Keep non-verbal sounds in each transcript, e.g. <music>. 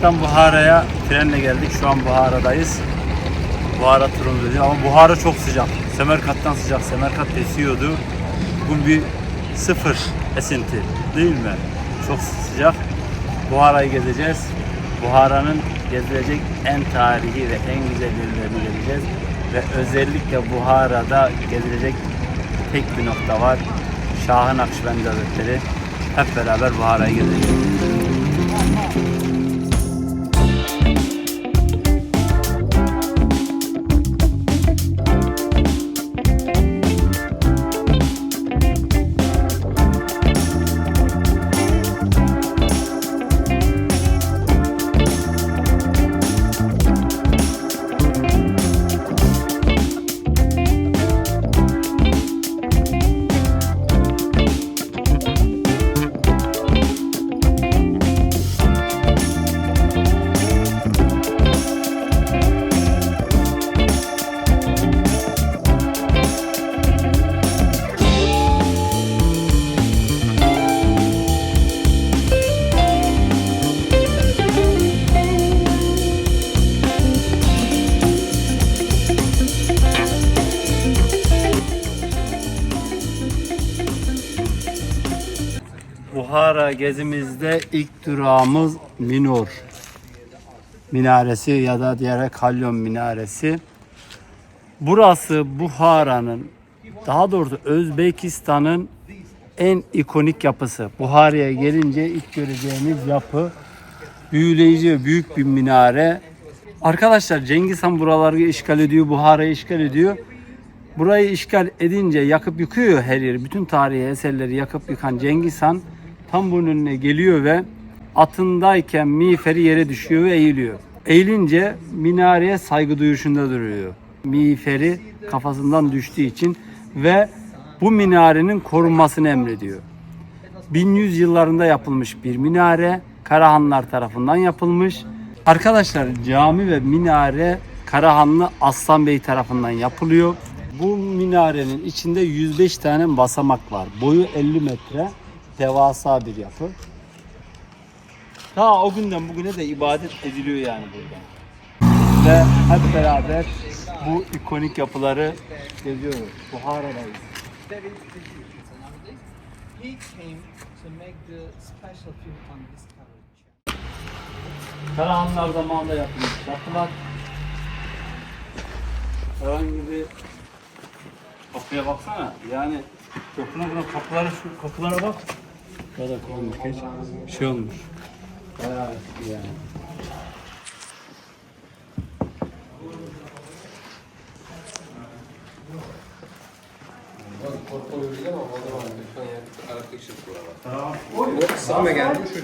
Semerkant'tan Buhara'ya trenle geldik. Şu an Buhara'dayız. Buhara turumuz ama Buhara çok sıcak. Semerkant'tan sıcak. Semerkant esiyordu. Bugün bir sıfır esinti değil mi? Çok sıcak. Buhara'yı gezeceğiz. Buhara'nın gezilecek en tarihi ve en güzel yerlerini gezeceğiz. Ve özellikle Buhara'da gezilecek tek bir nokta var. Şahı Nakşibendi Hazretleri. Hep beraber Buhara'yı gezeceğiz. Buhara gezimizde ilk durağımız Minor minaresi ya da diğer Kalyon minaresi. Burası Buhara'nın daha doğrusu Özbekistan'ın en ikonik yapısı. Buhara'ya gelince ilk göreceğimiz yapı büyüleyici büyük bir minare. Arkadaşlar Cengiz Han buraları işgal ediyor, Buhara'yı işgal ediyor. Burayı işgal edince yakıp yıkıyor her yeri. Bütün tarihi eserleri yakıp yıkan Cengiz Han tam bunun önüne geliyor ve atındayken miğferi yere düşüyor ve eğiliyor. Eğilince minareye saygı duyuşunda duruyor. Miğferi kafasından düştüğü için ve bu minarenin korunmasını emrediyor. 1100 yıllarında yapılmış bir minare Karahanlar tarafından yapılmış. Arkadaşlar cami ve minare Karahanlı Aslan Bey tarafından yapılıyor. Bu minarenin içinde 105 tane basamak var. Boyu 50 metre. Devasa bir yapı. Ta o günden bugüne de ibadet ediliyor yani burada. Ve hep beraber bu ikonik yapıları geziyoruz. Buhara'dayız. Karahanlar zamanında yapılmış yapılar. Herhangi bir kapıya baksana. Yani dokuna buna kapıları şu kapılara bak. Böyle koymuş geç. Şey olmuş. Bayağı eski yani.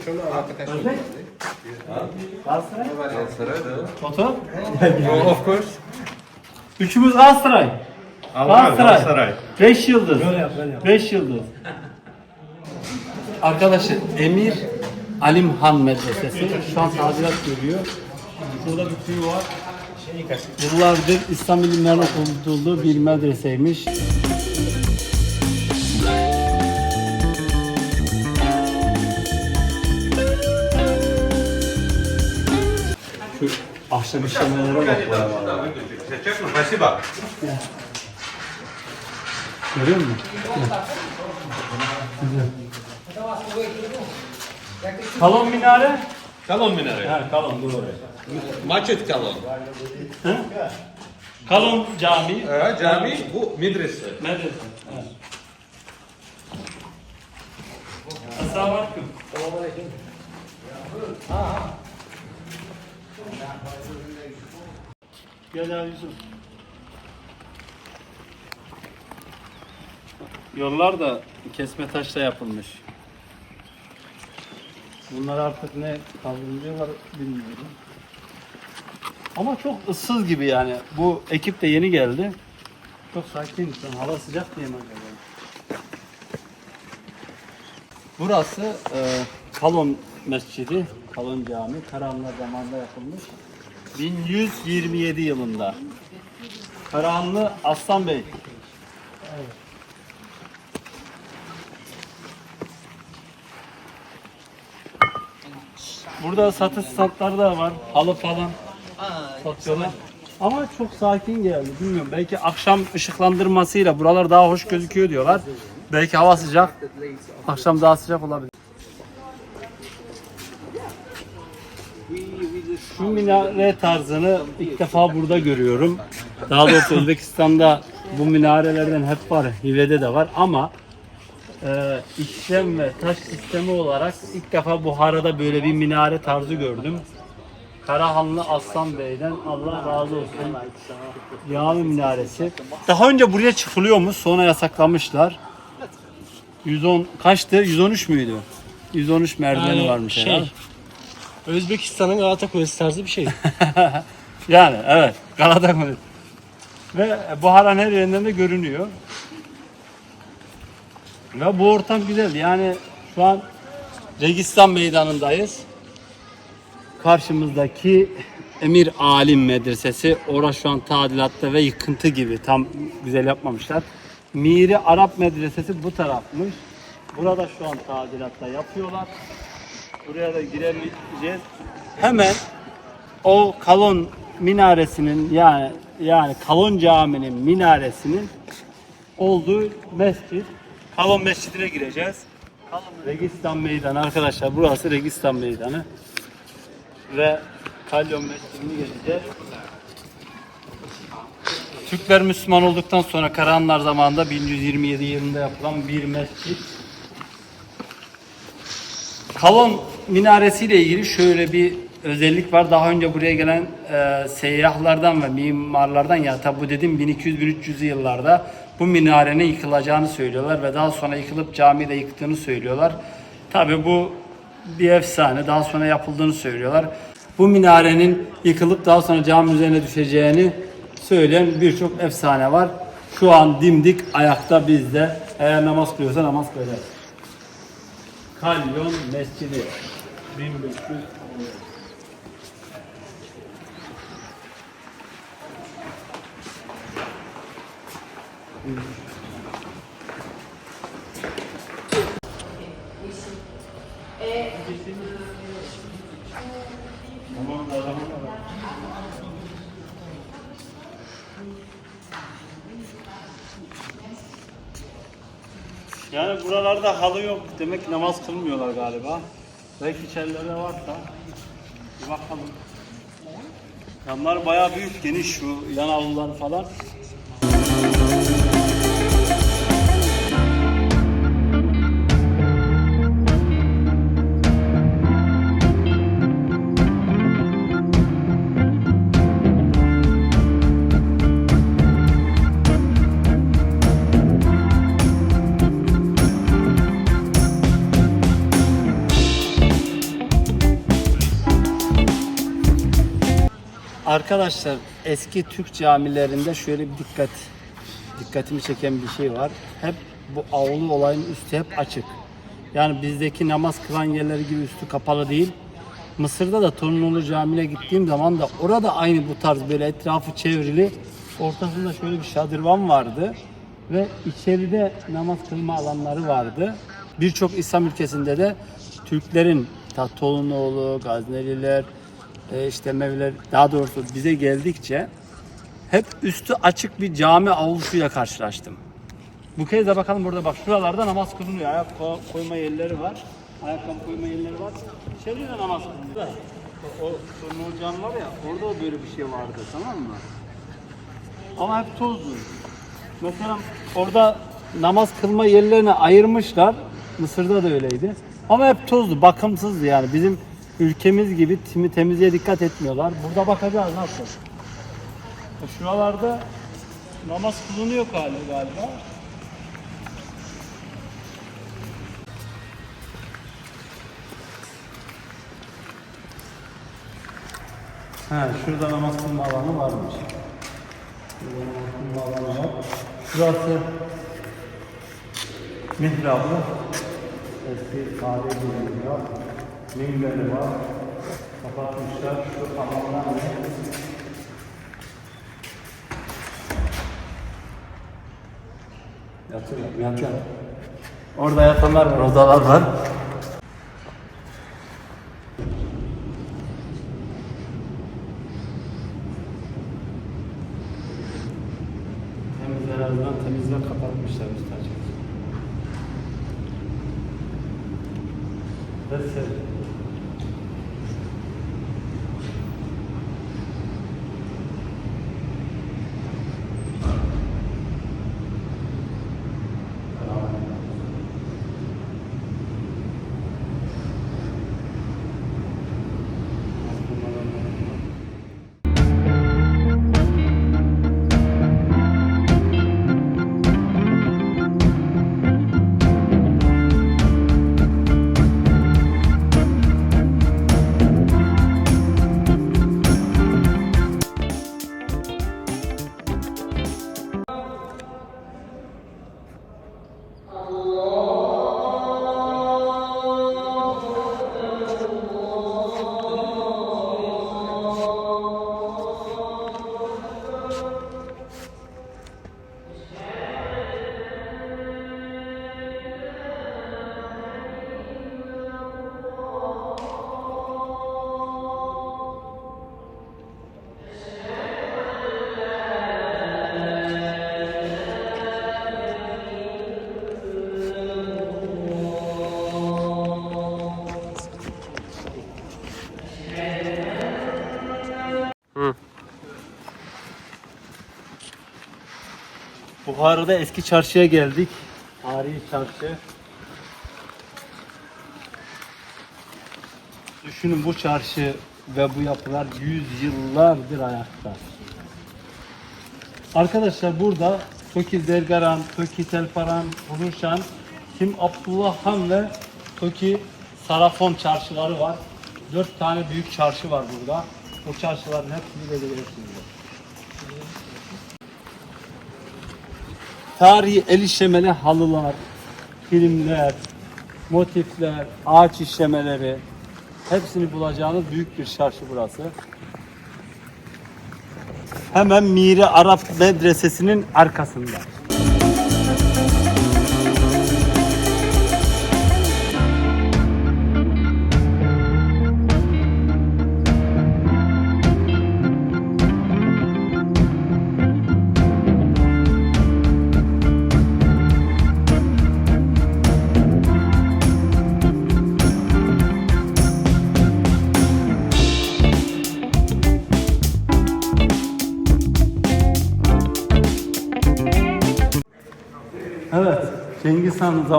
Şu arkadaş. Galatasaray? Foto? Of course. Üçümüz Galatasaray. Galatasaray. Galatasaray. 5 yıldız. 5 yıldız. Arkadaşlar Emir Alim Han Medresesi şu an tadilat görüyor. Burada bir tüy var. Yıllardır İslam bilimlerine okutulduğu bir medreseymiş. Şu ahşap işlemelere bak. Seçecek bak. Görüyor musun? Güzel. Kalon minare. Kalon minare. Ha, kalon doğru. Maçet kalon. Kalon cami. Ha, cami bu medrese. Medrese. Evet. Esselamu Aleyküm. Gel abi Yusuf. Yollar da kesme taşla yapılmış. Bunlar artık ne kaldırılıyorlar bilmiyorum. Ama çok ıssız gibi yani. Bu ekip de yeni geldi. Çok sakin. An Hava sıcak diye mi acaba? Burası e, Kalon Mescidi, Kalon Cami. Karahanlar zamanında yapılmış. 1127 yılında. Karahanlı Aslan Bey. Burada satış standları da var. Halı falan satıyorlar. Ama çok sakin geldi. Bilmiyorum. Belki akşam ışıklandırmasıyla buralar daha hoş gözüküyor diyorlar. Belki hava sıcak. Akşam daha sıcak olabilir. Şu minare tarzını ilk defa burada görüyorum. Daha doğrusu Özbekistan'da bu minarelerden hep var. Hive'de de var ama e, işlem ve taş sistemi olarak ilk defa Buhara'da böyle bir minare tarzı gördüm. Karahanlı Aslan Bey'den Allah razı olsun. Yağlı minaresi. Daha önce buraya çıkılıyormuş sonra yasaklamışlar. 110 kaçtı? 113 müydü? 113 merdiveni Yani varmış şey, herhalde. Özbekistan'ın Galata Kulesi tarzı bir şey. <laughs> Yani evet. Galata Kulesi. Ve Buhara'nın her yerinden de görünüyor. Ve bu ortam güzel. Yani şu an Registan Meydanı'ndayız. Karşımızdaki Emir Alim Medresesi. Orası şu an tadilatta ve yıkıntı gibi. Tam güzel yapmamışlar. Miri Arap Medresesi bu tarafmış. Burada şu an tadilatta yapıyorlar. Buraya da giremeyeceğiz. Hemen o Kalon minaresinin yani yani Kalon Camii'nin minaresinin olduğu mescit. Kalon Mescidi'ne gireceğiz. Registan Meydanı arkadaşlar. Burası Registan Meydanı. Ve Kalyon Mescidi'ni gezeceğiz. Türkler Müslüman olduktan sonra Karahanlar zamanında 1127 yılında yapılan bir mescit. Kalon minaresiyle ilgili şöyle bir özellik var. Daha önce buraya gelen e, seyyahlardan ve mimarlardan ya tabi bu dedim 1200-1300 yıllarda bu minarenin yıkılacağını söylüyorlar ve daha sonra yıkılıp camiyi de yıktığını söylüyorlar. Tabi bu bir efsane. Daha sonra yapıldığını söylüyorlar. Bu minarenin yıkılıp daha sonra cami üzerine düşeceğini söyleyen birçok efsane var. Şu an dimdik ayakta bizde. Eğer namaz kılıyorsa namaz kılacağız. Kalyon Mescidi 1500 Yani buralarda halı yok. Demek namaz kılmıyorlar galiba. Belki içerilerde varsa. Bir bakalım. Yanlar bayağı büyük, geniş şu yan avlular falan. Arkadaşlar eski Türk camilerinde şöyle bir dikkat dikkatimi çeken bir şey var. Hep bu avlu olayın üstü hep açık. Yani bizdeki namaz kılan yerleri gibi üstü kapalı değil. Mısır'da da Torunolu Camii'ne gittiğim zaman da orada aynı bu tarz böyle etrafı çevrili ortasında şöyle bir şadırvan vardı ve içeride namaz kılma alanları vardı. Birçok İslam ülkesinde de Türklerin ta Tolunoğlu, Gazneliler, e, işte Mevler daha doğrusu bize geldikçe hep üstü açık bir cami avlusuyla karşılaştım. Bu kez de bakalım burada bak şuralarda namaz kılınıyor. Ayak ko- koyma yerleri var. Ayakkabı koyma yerleri var. İçeride de namaz kılınıyor. O, o Cami var ya orada da böyle bir şey vardı tamam mı? Ama hep tozlu. Mesela orada namaz kılma yerlerini ayırmışlar. Mısır'da da öyleydi. Ama hep tozlu, bakımsızdı yani. Bizim ülkemiz gibi timi temizliğe dikkat etmiyorlar. Burada bakacağız nasıl. E, Şuralarda namaz kılınıyor galiba. galiba. Ha, şurada namaz kılma alanı varmış. Şurada namaz kılma alanı var. Şurası mihrabı. Eski tarihi bir Minberi var. Kapatmışlar. Şu alanlar ne? Yatıyorlar, yatıyorlar. Orada yatanlar var, odalar var. Buhara'da eski çarşıya geldik. Tarihi çarşı. Düşünün bu çarşı ve bu yapılar yüz yıllardır ayakta. Arkadaşlar burada Toki Dergaran, Toki Telparan, Buluşan, Kim Abdullah Han ve Toki Sarafon çarşıları var. Dört tane büyük çarşı var burada. Bu çarşıların hepsini belirlersiniz. Tarihi el işlemeli halılar, filmler, motifler, ağaç işlemeleri hepsini bulacağınız büyük bir çarşı burası. Hemen Miri Arap Medresesi'nin arkasında.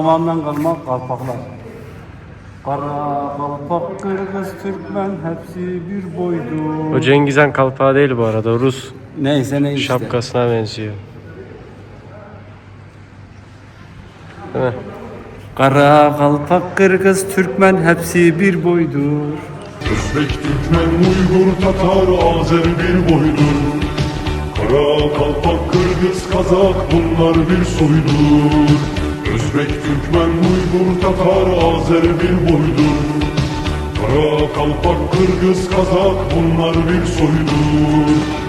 Zamanından kalma kalpaklar. Kara kalpak, Kırgız, Türkmen hepsi bir boydu. O Cengiz Han kalpağı değil bu arada. Rus Neyse ne işte. şapkasına benziyor. Değil mi? Kara kalpak, Kırgız, Türkmen hepsi bir boydur. Özbek, Türkmen, Uygur, Tatar, Azer bir boydur Kara, Kalpak, Kırgız, Kazak bunlar bir soydur Özbek, Türkmen, Uygur, Tatar, Azer bir boydur. Kara, Kalpak, Kırgız, Kazak bunlar bir soydur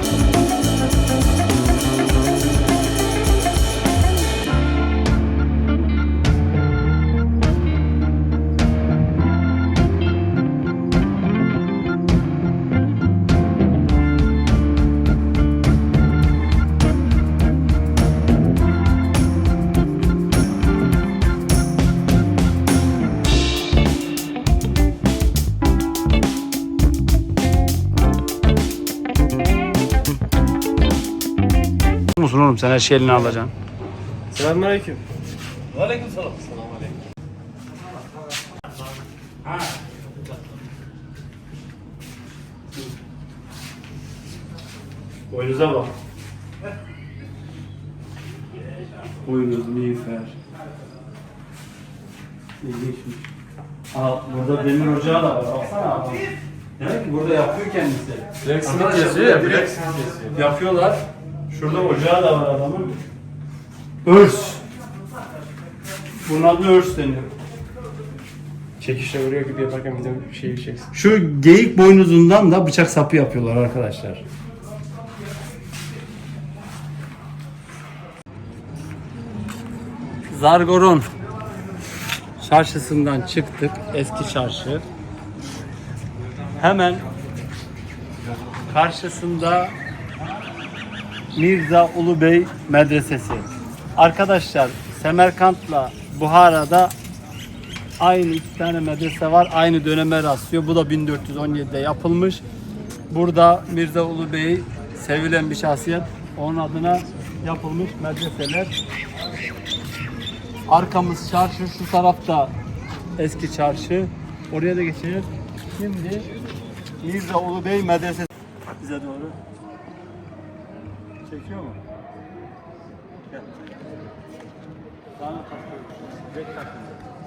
musun oğlum sen her şeyi eline alacaksın. Selamünaleyküm. Boynuza bak. Boynuz, miğfer. İlginçmiş. Aa, burada demir ocağı da var. Baksana abi. Demek ki burada yapıyor kendisi. Blacksmith yazıyor ya, blacksmith yazıyor. Yapıyorlar. Şurada ocağı da var adamın. Örs. Bunun adı örs deniyor. Çekişle vuruyor gibi yaparken bir de bir şey çeksin. Şu geyik boynuzundan da bıçak sapı yapıyorlar arkadaşlar. Zargoron çarşısından çıktık. Eski çarşı. Hemen karşısında Mirza Ulubey Medresesi. Arkadaşlar Semerkant'la Buhara'da aynı iki tane medrese var. Aynı döneme rastlıyor. Bu da 1417'de yapılmış. Burada Mirza Ulu Bey sevilen bir şahsiyet. Onun adına yapılmış medreseler. Arkamız çarşı, şu tarafta eski çarşı. Oraya da geçelim. Şimdi Mirza Ulu Bey Medresesi bize doğru. Çekiyor mu? Gel. Sana takıyorum. Bek takıyorum.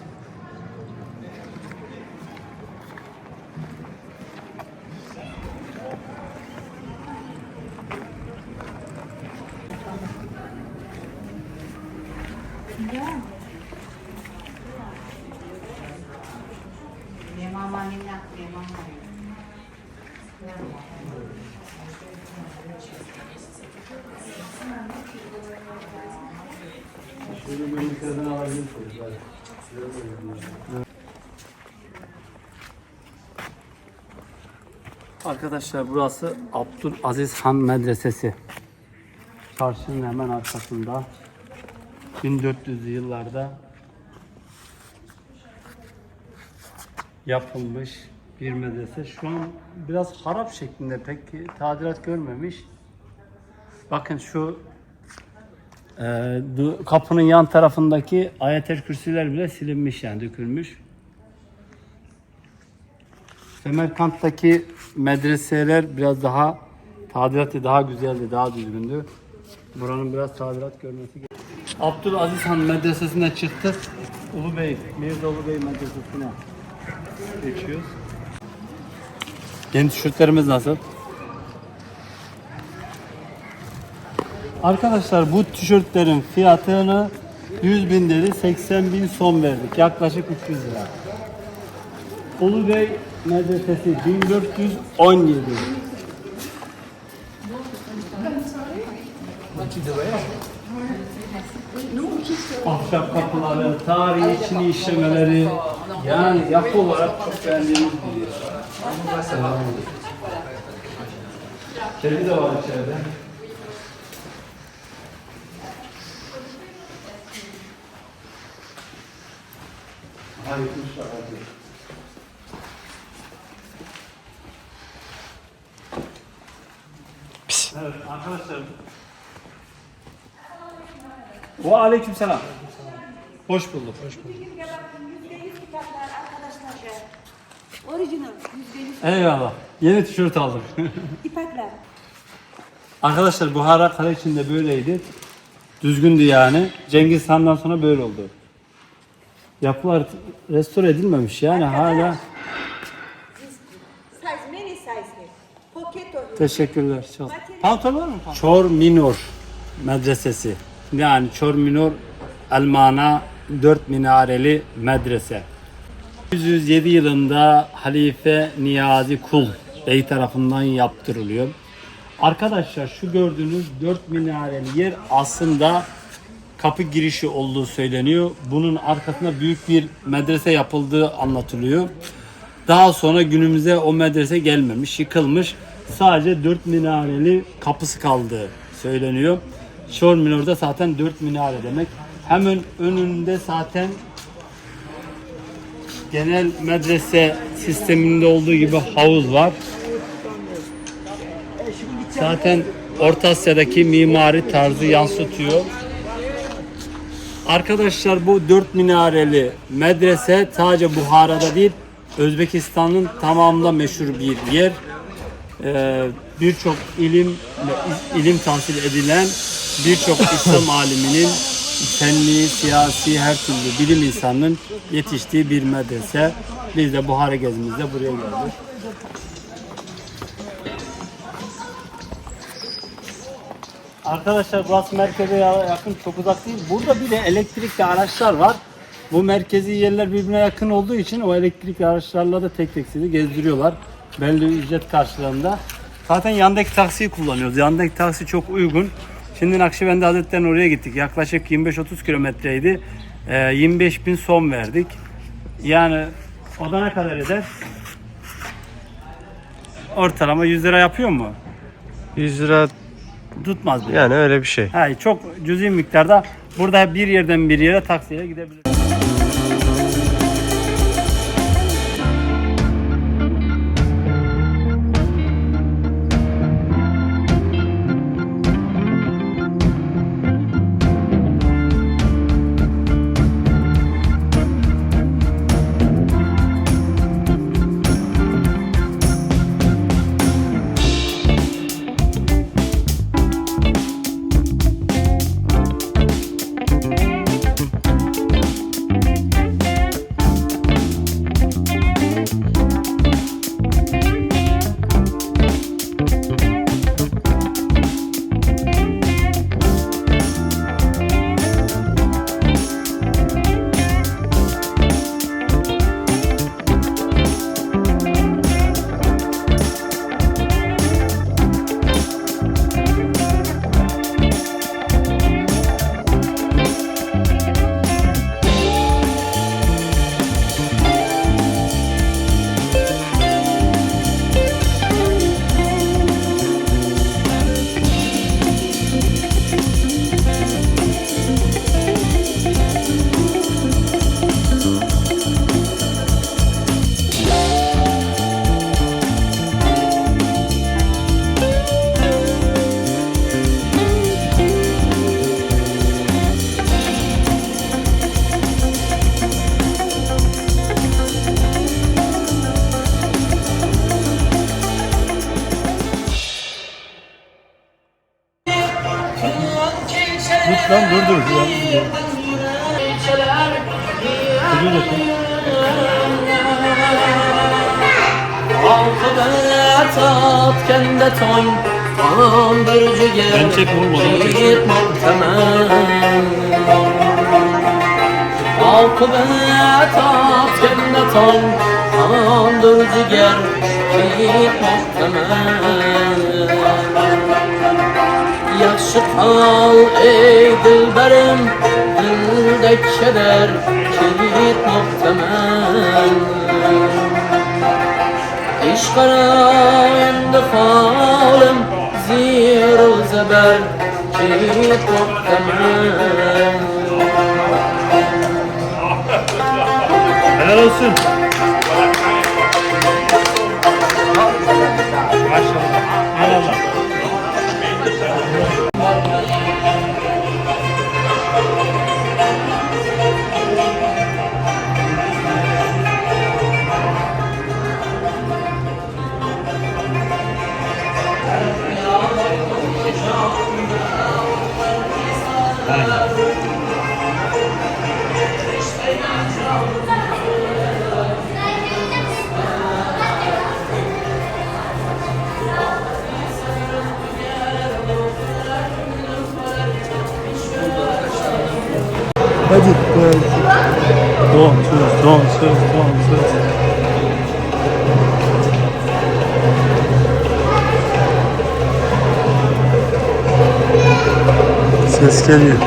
Arkadaşlar burası Abdülaziz Han Medresesi. Çarşının hemen arkasında. 1400'lü yıllarda yapılmış bir medrese. Şu an biraz harap şeklinde pek tadilat görmemiş. Bakın şu du- kapının yan tarafındaki ayetel kürsüler bile silinmiş yani dökülmüş. Semerkant'taki medreseler biraz daha tadilatı daha güzeldi, daha düzgündü. Buranın biraz tadilat görmesi gerekiyor. Abdülaziz Han Medresesi'ne çıktık. Ulubey, Mirza Ulubey Medresesi'ne geçiyoruz. Yeni tişörtlerimiz nasıl? Arkadaşlar bu tişörtlerin fiyatını 100 bin dedi 80 bin son verdik. Yaklaşık 300 lira. Ulu Bey Medresesi 1417. Ahşap kapıları, tarihi içini işlemeleri yani yapı olarak çok beğendiğimiz bir yer. Kedi de var içeride. Halletmişler hadi. Evet arkadaşlar. Ve aleyküm selam. Hoş bulduk. Hoş bulduk. %100 kitaplar arkadaşlar. Orijinal %100 Eyvallah. Yeni tişört aldım. <laughs> ipekler. arkadaşlar Buhara kale içinde böyleydi. Düzgündü yani. Cengiz Han'dan sonra böyle oldu. Yapılar restore edilmemiş yani hala. Teşekkürler. Çok. Pantolon mu? Çor Minor Medresesi. Yani Çor Minor Elmana dört minareli medrese. 107 yılında Halife Niyazi Kul Bey tarafından yaptırılıyor. Arkadaşlar şu gördüğünüz dört minareli yer aslında kapı girişi olduğu söyleniyor. Bunun arkasında büyük bir medrese yapıldığı anlatılıyor. Daha sonra günümüze o medrese gelmemiş, yıkılmış. Sadece dört minareli kapısı kaldığı söyleniyor. Şor Minor'da zaten dört minare demek. Hemen önünde zaten genel medrese sisteminde olduğu gibi havuz var. Zaten Orta Asya'daki mimari tarzı yansıtıyor. Arkadaşlar bu dört minareli medrese sadece Buhara'da değil Özbekistan'ın tamamında meşhur bir yer. Ee, birçok ilim ilim tahsil edilen birçok İslam <laughs> aliminin fenli, siyasi her türlü bilim insanının yetiştiği bir medrese. Biz de Buhara gezimizde buraya geldik. Arkadaşlar burası merkeze ya- yakın çok uzak değil. Burada bir de elektrikli araçlar var. Bu merkezi yerler birbirine yakın olduğu için o elektrikli araçlarla da tek tek sizi gezdiriyorlar. Belli ücret karşılığında. Zaten yandaki taksiyi kullanıyoruz. Yandaki taksi çok uygun. Şimdi Nakşibendi Hazretleri'nin oraya gittik. Yaklaşık 25-30 kilometreydi. Ee, 25 bin son verdik. Yani o ne kadar eder? Ortalama 100 lira yapıyor mu? 100 lira Tutmaz yani öyle bir şey. Ha, çok cüzi miktarda Burada bir yerden bir yere taksiyle gidebiliriz. Adamı çek. Şehit muhtemel Akıbet atkende toy Andırıcı yer Şehit muhtemel Yaxşı kal ey dilberim Dilde keder Şehit muhtemel İşkara endi halim Zir zeber Kit muhtemel Helal olsun. Hadi koyalım. Donsuz, donsuz, donsuz. Ses geliyor.